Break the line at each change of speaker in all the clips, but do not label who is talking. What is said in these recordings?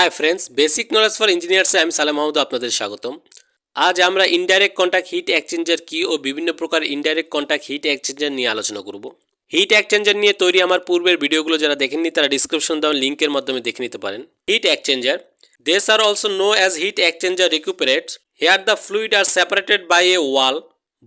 Hi friends basic knowledge for ইঞ্জিনিয়ার্সে আমি সালাম মাহমুদ আপনাদের স্বাগতম আজ আমরা ইনডাইরেক্ট কন্ট্যাক্ট হিট এক্সচেঞ্জার কি ও বিভিন্ন প্রকার ইনডাইরেক্ট কন্ট্যাক্ট হিট এক্সচেঞ্জার নিয়ে আলোচনা করব হিট এক্সচেঞ্জার নিয়ে তৈরি আমার পূর্বের ভিডিওগুলো যারা দেখেননি তারা ডিসক্রিপশন দেওয়া লিঙ্কের মাধ্যমে দেখে নিতে পারেন heat exchanger these are also known as heat exchanger recuperators here the fluid are separated by a wall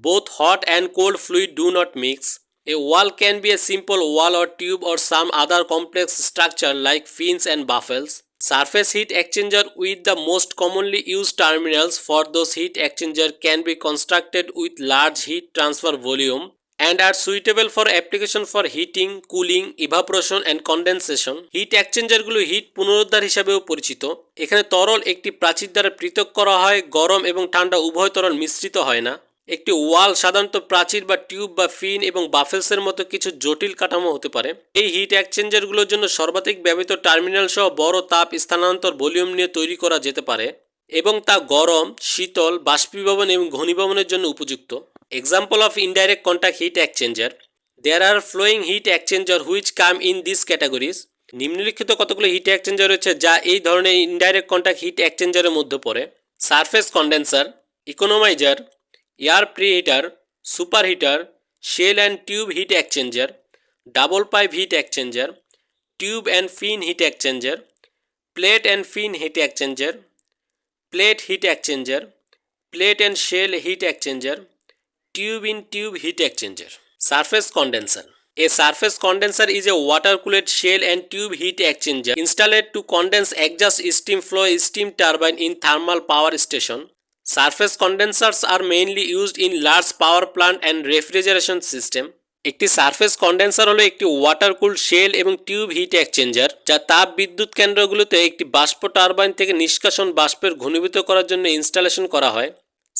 both hot and cold fluid do not mix A wall can be a simple wall or tube or some other complex structure like fins and baffles surface heat exchanger with the most commonly use terminals for those heat exchanger can be constructed with large heat transfer volume and are suitable for application for heating cooling evaporation and condensation heat এক্সচেঞ্জারগুলো heat পুনরুদ্ধার হিসাবেও পরিচিত এখানে তরল একটি প্রাচীর দ্বারা পৃথক করা হয় গরম এবং ঠান্ডা উভয় তরল মিশ্রিত হয় না একটি ওয়াল সাধারণত প্রাচীর বা টিউব বা ফিন এবং বাফেলসের মতো কিছু জটিল কাঠামো হতে পারে এই হিট এক্সচেঞ্জারগুলোর জন্য সর্বাধিক ব্যবহৃত টার্মিনাল সহ বড় তাপ স্থানান্তর ভলিউম নিয়ে তৈরি করা যেতে পারে এবং তা গরম শীতল বাষ্পীভবন এবং ঘনীভবনের জন্য উপযুক্ত example of indirect contact heat exchanger there are flowing heat exchanger which come in this categories নিম্নলিখিত কতগুলো হিট এক্সচেঞ্জার রয়েছে যা এই ধরনের ইনডাইরেক্ট কন্ট্যাক্ট হিট এক্সচেঞ্জারের মধ্যে পড়ে surface condenser economiser air preheater, superheater, shell and tube heat exchanger, double pipe heat exchanger, tube and fin heat exchanger, plate and fin heat exchanger, plate heat exchanger, plate and shell heat exchanger, tube in tube heat exchanger. Surface condenser. A surface condenser is a water-cooled shell and tube heat exchanger installed to condense exhaust steam flow steam turbine in thermal power station. Surface condensers are mainly used in large power plant and refrigeration system একটি surface condenser হলো একটি water cool shell এবং tube heat exchanger যা তাপ বিদ্যুৎ কেন্দ্রগুলোতে একটি বাষ্প turbine থেকে নিষ্কাশন বাষ্পের ঘনীভূত করার জন্য ইনস্টলেশন করা হয়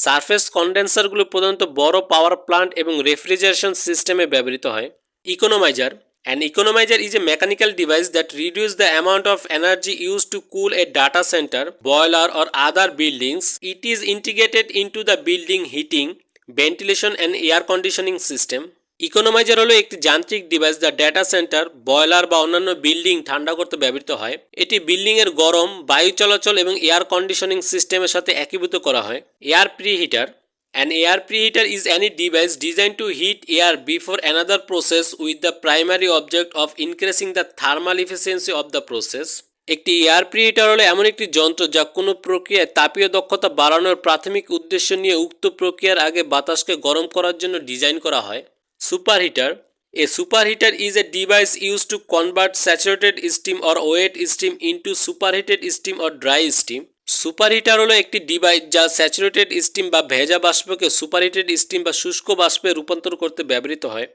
সারফেস কন্ডেন্সারগুলো প্রধানত বড় পাওয়ার প্লান্ট এবং রেফ্রিজারেশন সিস্টেমে ব্যবহৃত হয় ইকোনোমাইজার An economizer is a mechanical device that reduces the amount of energy used to cool a data center, boiler or other buildings. It is integrated into the building heating, ventilation and air conditioning system. ইকোনোমাইজার হলো একটি যান্ত্রিক device যা data centre boiler বা অন্যান্য building ঠান্ডা করতে ব্যবহৃত হয় এটি বিল্ডিংয়ের গরম বায়ু চলাচল এবং এয়ার কন্ডিশনিং সিস্টেমের সাথে একীভূত করা হয় air preheater An air preheater is any device designed to heat air before another process with the primary object of increasing the thermal efficiency of the process. একটি এয়ার প্রিহিটার হলো এমন একটি যন্ত্র যা কোনো প্রক্রিয়ায় তাপীয় দক্ষতা বাড়ানোর প্রাথমিক উদ্দেশ্য নিয়ে উক্ত প্রক্রিয়ার আগে বাতাসকে গরম করার জন্য ডিজাইন করা হয় super heater a super heater is a device use to convert saturated steam or wet steam into superheated steam or dry steam super heater হলো একটি ডিভাইস যা স্যাচুরেটেড স্টিম বা ভেজা বাষ্পকে সুপারহিটেড স্টিম বা শুষ্ক বাষ্পে রূপান্তর করতে ব্যবহৃত হয়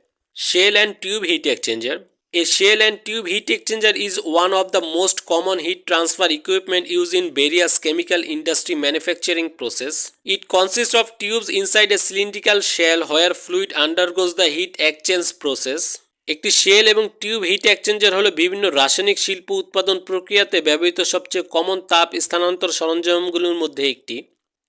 shell and tube heat exchanger a shell and tube heat exchanger is one of the most common heat transfer equipment use in various chemical industry manufacturing process it consist of tubes inside a cylindrical shell where fluid undergoes the heat exchange process একটি shell এবং tube heat exchanger হল বিভিন্ন রাসায়নিক শিল্প উৎপাদন প্রক্রিয়াতে ব্যবহৃত সবচেয়ে কমন তাপ স্থানান্তর সরঞ্জামগুলোর মধ্যে একটি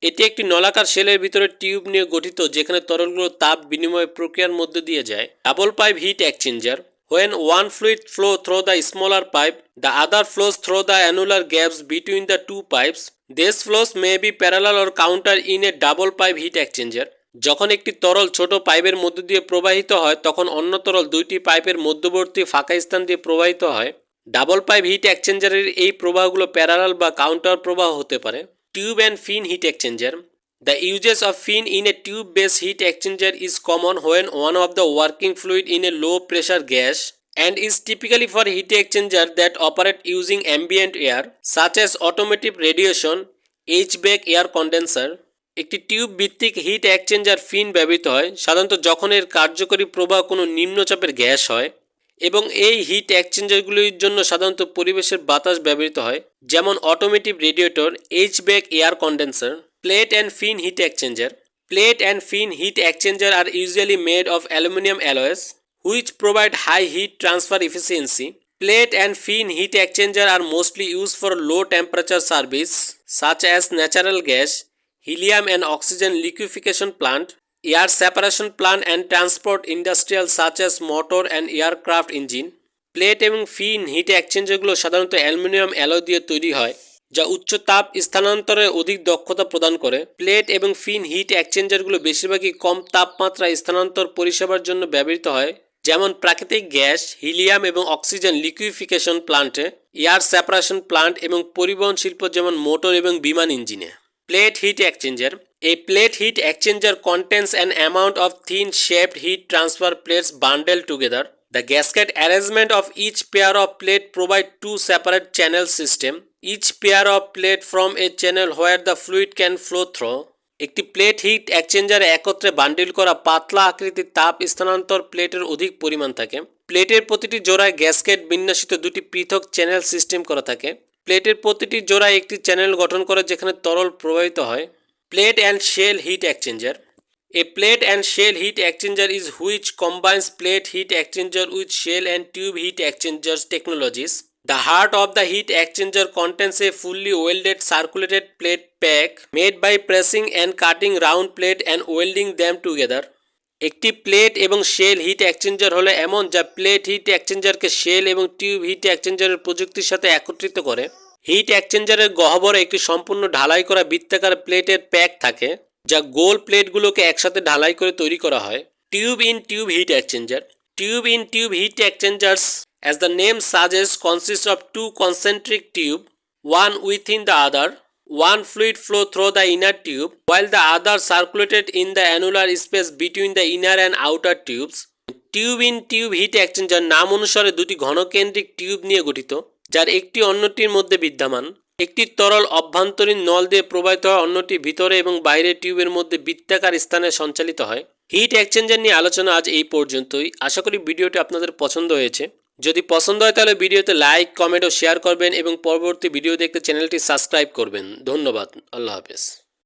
এটি একটি নলাকার শেলের ভিতরে টিউব নিয়ে গঠিত যেখানে তরলগুলো তাপ বিনিময় প্রক্রিয়ার মধ্যে দিয়ে যায় double pipe heat exchanger when one fluid flow through the smaller pipe the other flows through the annular gaps between the two pipes these flows may be parallel or counter in a double pipe heat exchanger যখন একটি তরল ছোট পাইপের মধ্য দিয়ে প্রবাহিত হয় তখন অন্য তরল দুইটি পাইপের মধ্যবর্তী ফাঁকা স্থান দিয়ে প্রবাহিত হয় ডাবল পাইপ হিট এক্সচেঞ্জারের এই প্রবাহগুলো প্যারালাল বা কাউন্টার প্রবাহ হতে পারে tube and fin heat exchanger the uses of fin in a tube base heat exchanger is common when one of the working fluid in a low pressure gas is typically for heat exchanger that operate using ambient air such as as radiation H back air condenser একটি tube ভিত্তিক heat exchanger fin ব্যবহৃত হয় সাধারণত যখন এর কার্যকরী প্রবাহ কোনো নিম্নচাপের গ্যাস হয় এবং এই হিট এক্সচেঞ্জারগুলির জন্য সাধারণত পরিবেশের বাতাস ব্যবহৃত হয় যেমন automotive radiator back air condenser plate and fin heat exchanger plate and fin heat exchanger are usually made of aluminium alloys which provide high heat transfer efficiency plate and fin heat exchanger are mostly use for low temperature service such as natural gas helium and oxygen liquefaction plant air separation plant and transport industrial such as motor and aircraft engine plate এবং fin hit এক্সচেঞ্জারগুলো সাধারণত aluminium aloe দিয়ে তৈরি হয় যা উচ্চ তাপ স্থানান্তরে অধিক দক্ষতা প্রদান করে প্লেট এবং ফিন হিট এক্সচেঞ্জারগুলো বেশিরভাগই কম তাপমাত্রা স্থানান্তর পরিষেবার জন্য ব্যবহৃত হয় যেমন প্রাকৃতিক গ্যাস হিলিয়াম এবং অক্সিজেন লিকুইফিকেশন প্লান্টে এয়ার সেপারেশন প্লান্ট এবং পরিবহন শিল্প যেমন মোটর এবং বিমান ইঞ্জিনে প্লেট হিট এক্সচেঞ্জার এই plate heat exchanger contents and amount of thin shaped heat transfer plates bundle together The gasket arrangement of each pair of plate provide two separate channel system. Each pair of plate from a channel where the fluid can flow through. একটি plate heat এক্সচেঞ্জারে একত্রে bundle করা পাতলা আকৃতির তাপ স্থানান্তর প্লেটের অধিক পরিমাণ থাকে প্লেটের প্রতিটি জোড়ায় গ্যাসকেট বিন্যাসিত দুটি পৃথক চ্যানেল সিস্টেম করা থাকে প্লেটের প্রতিটি জোড়ায় একটি চ্যানেল গঠন করে যেখানে তরল প্রবাহিত হয় plate and shell heat exchanger a plate and shell heat exchanger is which combines plate heat exchanger with shell and tube heat exchangers technologies the heart of the heat exchanger contains a fully welded circulated plate pack made by pressing and cutting round plate and welding them together একটি plate এবং shell heat exchanger হলো এমন যা plate heat এক্সচেঞ্জারকে shell এবং tube heat এক্সচেঞ্জারের প্রযুক্তির সাথে একত্রিত করে হিট এক্সচেঞ্জারের গহ্বরে একটি সম্পূর্ণ ঢালাই করা বৃত্তাকার প্লেটের প্যাক থাকে যা গোল প্লেটগুলোকে একসাথে ঢালাই করে তৈরি করা হয় tube in tube heat exchanger tube in tube heat exchangers the name suggest consist of two concentric tube one within the other One fluid flow through the inner tube while the other circulated in the annular space between the inner and outer tubes. Tube in tube heat exchanger নাম অনুসারে দুটি ঘনকেন্দ্রিক tube নিয়ে গঠিত যার একটি অন্যটির মধ্যে বিদ্যমান একটি তরল অভ্যন্তরীণ নল দিয়ে প্রবাহিত হয় অন্যটি ভিতরে এবং বাইরে টিউবের মধ্যে বৃত্তাকার স্থানে সঞ্চালিত হয় হিট এক্সচেঞ্জার নিয়ে আলোচনা আজ এই পর্যন্তই আশা করি ভিডিওটি আপনাদের পছন্দ হয়েছে যদি পছন্দ হয় তাহলে ভিডিওতে লাইক কমেন্ট ও শেয়ার করবেন এবং পরবর্তী ভিডিও দেখতে চ্যানেলটি সাবস্ক্রাইব করবেন ধন্যবাদ আল্লাহ হাফেজ